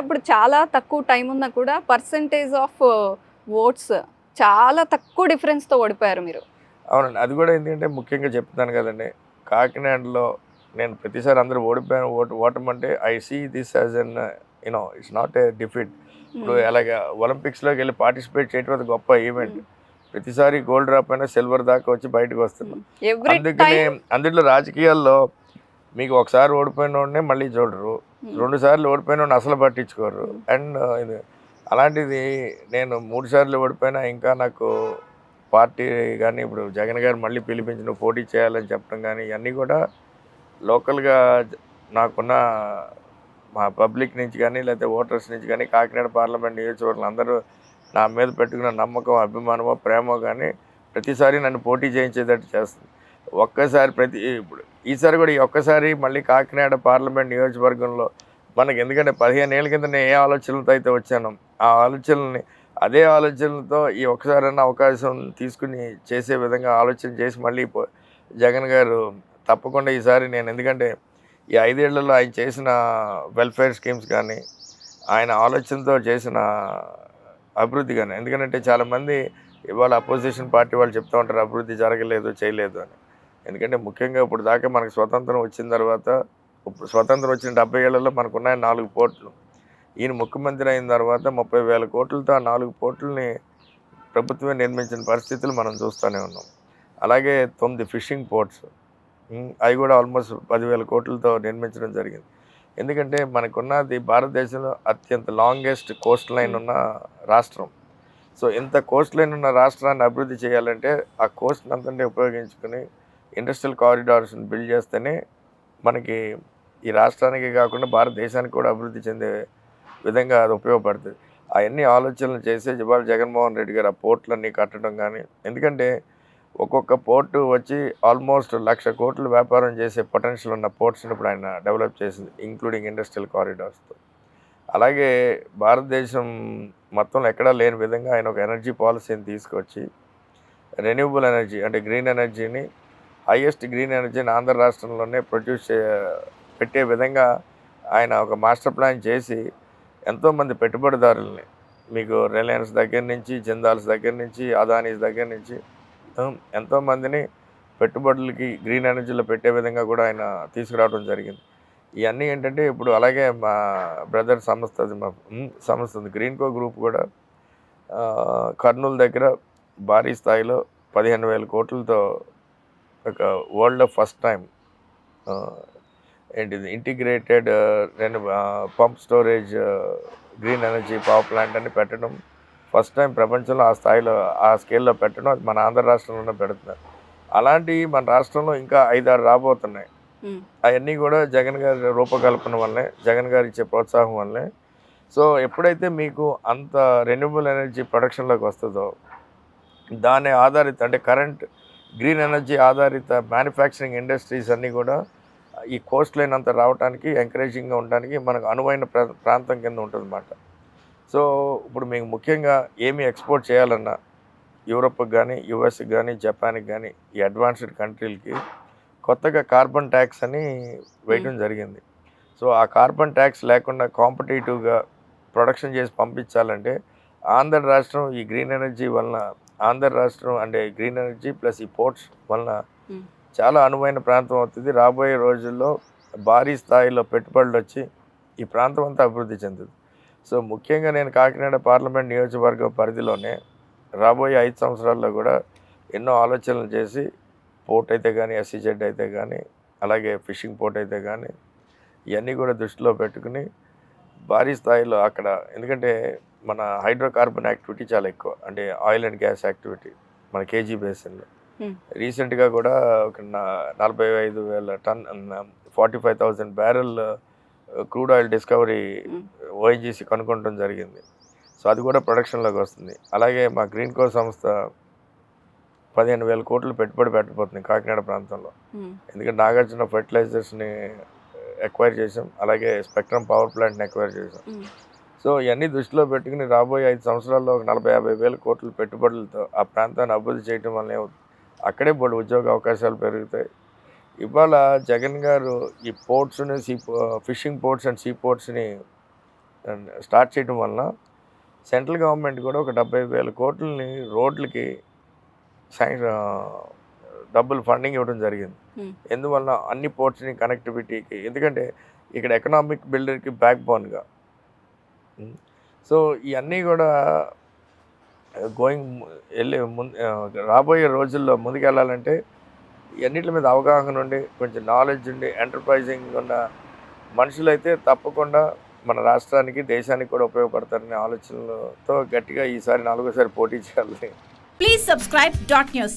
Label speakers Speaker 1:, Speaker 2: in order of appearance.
Speaker 1: అప్పుడు చాలా తక్కువ టైం ఉన్నా కూడా పర్సంటేజ్ ఆఫ్ ఓట్స్ చాలా తక్కువ డిఫరెన్స్తో ఓడిపోయారు మీరు.
Speaker 2: అవునండి. అది కూడా ఎందుకంటే ముఖ్యంగా చెప్తున్నాను కదండి. కాకినాడలో నేను ప్రతిసారి అందరూ ఓడిపోయాను. ఓటు ఓటమంటే I see this as an you know it's not a defeat ఇప్పుడు అలాగే ఒలింపిక్స్లోకి వెళ్ళి పార్టిసిపేట్ చేయడం అది గొప్ప ఈవెంట్ ప్రతిసారి గోల్డ్ డ్రాప్ అయినా సిల్వర్ దాకా వచ్చి బయటకు వస్తున్నాం.
Speaker 1: ఎవ్రీ
Speaker 2: అందుకని అందులో రాజకీయాల్లో మీకు ఒకసారి ఓడిపోయిన వాడినే మళ్ళీ చూడరు. రెండు సార్లు ఓడిపోయిన అసలు పట్టించుకోరు. అండ్ ఇది అలాంటిది నేను మూడు సార్లు ఓడిపోయినా ఇంకా నాకు పార్టీ కానీ ఇప్పుడు జగన్ గారు మళ్ళీ పిలిపించి నువ్వు పోటీ చేయాలని చెప్పడం కానీ ఇవన్నీ కూడా లోకల్గా నాకున్న మా పబ్లిక్ నుంచి కానీ లేకపోతే ఓటర్స్ నుంచి కానీ కాకినాడ పార్లమెంట్ నియోజకవర్గం అందరూ నా మీద పెట్టుకున్న నమ్మకం అభిమానమో ప్రేమో కానీ ప్రతిసారి నన్ను పోటీ చేయించేటట్టు చేస్తుంది. ఒక్కసారి ప్రతి ఇప్పుడు ఈసారి కూడా ఈ ఒక్కసారి మళ్ళీ కాకినాడ పార్లమెంట్ నియోజకవర్గంలో మనకి ఎందుకంటే పదిహేను ఏళ్ళ కింద నేను ఏ ఆలోచనలతో అయితే వచ్చాను ఆ ఆలోచనల్ని అదే ఆలోచనలతో ఈ ఒక్కసారైనా అవకాశం తీసుకుని చేసే విధంగా ఆలోచన చేసి మళ్ళీ జగన్ గారు తప్పకుండా ఈసారి నేను ఎందుకంటే ఈ ఐదేళ్ళలో ఆయన చేసిన వెల్ఫేర్ స్కీమ్స్ కానీ ఆయన ఆలోచనతో చేసిన అభివృద్ధి కానీ ఎందుకంటే చాలామంది ఇవాళ అపోజిషన్ పార్టీ వాళ్ళు చెప్తూ ఉంటారు అభివృద్ధి జరగలేదు చేయలేదు అని. ఎందుకంటే ముఖ్యంగా ఇప్పుడు దాకా మనకు స్వతంత్రం వచ్చిన తర్వాత ఇప్పుడు స్వతంత్రం వచ్చిన డెబ్బై ఏళ్ళలో మనకున్నాయి నాలుగు పోర్టులు. ఈయన ముఖ్యమంత్రి అయిన తర్వాత ముప్పై వేల కోట్లతో ఆ నాలుగు పోర్టుల్ని ప్రభుత్వమే నిర్మించిన పరిస్థితులు మనం చూస్తూనే ఉన్నాం. అలాగే తొమ్మిది ఫిషింగ్ పోర్ట్స్ అవి కూడా ఆల్మోస్ట్ పదివేల కోట్లతో నిర్మించడం జరిగింది. ఎందుకంటే మనకున్నది భారతదేశంలో అత్యంత లాంగెస్ట్ కోస్ట్ లైన్ ఉన్న రాష్ట్రం. సో ఇంత కోస్ట్ లైన్ ఉన్న రాష్ట్రాన్ని అభివృద్ధి చేయాలంటే ఆ కోస్ట్ అంతటి ఉపయోగించుకుని ఇండస్ట్రియల్ కారిడార్స్ని బిల్డ్ చేస్తేనే మనకి ఈ రాష్ట్రానికి కాకుండా భారతదేశానికి కూడా అభివృద్ధి చెందే విధంగా అది ఉపయోగపడుతుంది. అవన్నీ ఆలోచనలు చేసే ఇవాళ జగన్మోహన్ రెడ్డి గారు ఆ పోర్ట్లన్నీ కట్టడం కానీ ఎందుకంటే ఒక్కొక్క పోర్టు వచ్చి ఆల్మోస్ట్ లక్ష కోట్లు వ్యాపారం చేసే పొటెన్షియల్ ఉన్న పోర్ట్స్ని ఇప్పుడు ఆయన డెవలప్ చేసింది ఇంక్లూడింగ్ ఇండస్ట్రియల్ కారిడార్స్తో అలాగే భారతదేశం మొత్తంలో ఎక్కడా లేని విధంగా ఆయన ఒక ఎనర్జీ పాలసీని తీసుకొచ్చి రెన్యూబుల్ ఎనర్జీ అంటే గ్రీన్ ఎనర్జీని హైయెస్ట్ గ్రీన్ ఎనర్జీని ఆంధ్ర రాష్ట్రంలోనే ప్రొడ్యూస్ చే పెట్టే విధంగా ఆయన ఒక మాస్టర్ ప్లాన్ చేసి ఎంతోమంది పెట్టుబడిదారుల్ని మీకు రిలయన్స్ దగ్గర నుంచి జిందాల్స్ దగ్గర నుంచి అదానీస్ దగ్గర నుంచి ఎంతోమందిని పెట్టుబడులకి గ్రీన్ ఎనర్జీలో పెట్టే విధంగా కూడా ఆయన తీసుకురావడం జరిగింది. ఇవన్నీ ఏంటంటే ఇప్పుడు అలాగే మా బ్రదర్ సంస్థ అది మా సంస్థ ఉంది. గ్రీన్కో గ్రూప్ కూడా కర్నూలు దగ్గర భారీ స్థాయిలో పదిహేను వేల కోట్లతో వరల్డ్లో ఫస్ట్ టైం ఏంటిది ఇంటిగ్రేటెడ్ రెండు pump storage green energy power plant అని పెట్టడం ఫస్ట్ టైం ప్రపంచంలో ఆ స్థాయిలో ఆ స్కేల్లో పెట్టడం అది మన ఆంధ్ర రాష్ట్రంలోనే పెడుతున్నారు. అలాంటివి మన రాష్ట్రంలో ఇంకా ఐదారు రాబోతున్నాయి. అవన్నీ కూడా జగన్ గారి రూపకల్పన వల్లే జగన్ గారు ఇచ్చే ప్రోత్సాహం వల్లే సో ఎప్పుడైతే మీకు అంత రెన్యూబుల్ ఎనర్జీ ప్రొడక్షన్లోకి వస్తుందో దాని ఆధారిత అంటే కరెంట్ గ్రీన్ ఎనర్జీ ఆధారిత మ్యానుఫ్యాక్చరింగ్ ఇండస్ట్రీస్ అన్నీ కూడా ఈ కోస్ట్ లైన్ అంతా రావడానికి ఎంకరేజింగ్గా ఉండడానికి మనకు అనువైన ప్రా ప్రాంతం కింద ఉంటుందన్నమాట. సో ఇప్పుడు మీకు ముఖ్యంగా ఏమి ఎక్స్పోర్ట్ చేయాలన్నా యూరోప్కి కానీ యుఎస్కి కానీ జపాన్కి కానీ ఈ అడ్వాన్స్డ్ కంట్రీలకి కొత్తగా కార్బన్ ట్యాక్స్ అని వేయడం జరిగింది. సో ఆ కార్బన్ ట్యాక్స్ లేకుండా కాంపిటేటివ్గా ప్రొడక్షన్ చేసి పంపించాలంటే ఆంధ్ర రాష్ట్రం ఈ గ్రీన్ ఎనర్జీ వలన ఆంధ్ర రాష్ట్రం అంటే గ్రీన్ ఎనర్జీ ప్లస్ ఈ పోర్ట్స్ వలన చాలా అనువైన ప్రాంతం అవుతుంది. రాబోయే రోజుల్లో భారీ స్థాయిలో పెట్టుబడులు వచ్చి ఈ ప్రాంతం అంతా అభివృద్ధి చెందుతుంది. సో ముఖ్యంగా నేను కాకినాడ పార్లమెంట్ నియోజకవర్గ పరిధిలోనే రాబోయే ఐదు సంవత్సరాల్లో కూడా ఎన్నో ఆలోచనలు చేసి పోర్ట్ అయితే కానీ ఎస్సీజెడ్ అయితే కానీ అలాగే ఫిషింగ్ పోర్ట్ అయితే కానీ ఇవన్నీ కూడా దృష్టిలో పెట్టుకుని భారీ స్థాయిలో అక్కడ ఎందుకంటే మన హైడ్రోకార్బన్ యాక్టివిటీ చాలా ఎక్కువ. అంటే ఆయిల్ అండ్ గ్యాస్ యాక్టివిటీ మన కేజీ బేసిన్లో. రీసెంట్గా కూడా ఒక నలభై ఐదు వేల ton forty five thousand barrel crude oil discovery. ONGC కనుక్కోవడం జరిగింది. సో అది కూడా ప్రొడక్షన్లోకి వస్తుంది. అలాగే మా గ్రీన్ కో సంస్థ పదిహేను వేల కోట్లు పెట్టుబడి పెట్టబోతుంది కాకినాడ ప్రాంతంలో. ఎందుకంటే నాగార్జున ఫర్టిలైజర్స్ని ఎక్వైర్ చేసాం అలాగే స్పెక్ట్రమ్ పవర్ ప్లాంట్ని ఎక్వైర్ చేసాం సో ఇవన్నీ దృష్టిలో పెట్టుకుని రాబోయే ఐదు సంవత్సరాల్లో ఒక నలభై యాభై వేల కోట్ల పెట్టుబడులతో ఆ ప్రాంతాన్ని అభివృద్ధి చేయడం వల్ల అక్కడే బోడు ఉద్యోగ అవకాశాలు పెరుగుతాయి. ఇవాళ జగన్ గారు ఈ పోర్ట్స్ని sea fishing ports and sea పోర్ట్స్ని start చేయడం వలన సెంట్రల్ గవర్నమెంట్ కూడా ఒక డెబ్బై వేల కోట్లని రోడ్లకి డబ్బులు ఫండింగ్ ఇవ్వడం జరిగింది. ఎందువలన అన్ని పోర్ట్స్ని కనెక్టివిటీకి ఎందుకంటే ఇక్కడ ఎకనామిక్ బిల్డర్కి బ్యాక్ బోన్గా సో ఇవన్నీ కూడా గోయింగ్ వెళ్ళి ముందు రాబోయే రోజుల్లో ముందుకెళ్ళాలంటే ఇవన్నిటి మీద అవగాహన ఉండి కొంచెం నాలెడ్జ్ ఉండి ఎంటర్ప్రైజింగ్ ఉన్న మనుషులైతే తప్పకుండా మన రాష్ట్రానికి దేశానికి కూడా ఉపయోగపడతారనే ఆలోచనలతో గట్టిగా ఈసారి నాలుగోసారి పోటీ చేయాలి.
Speaker 3: Please subscribe dot news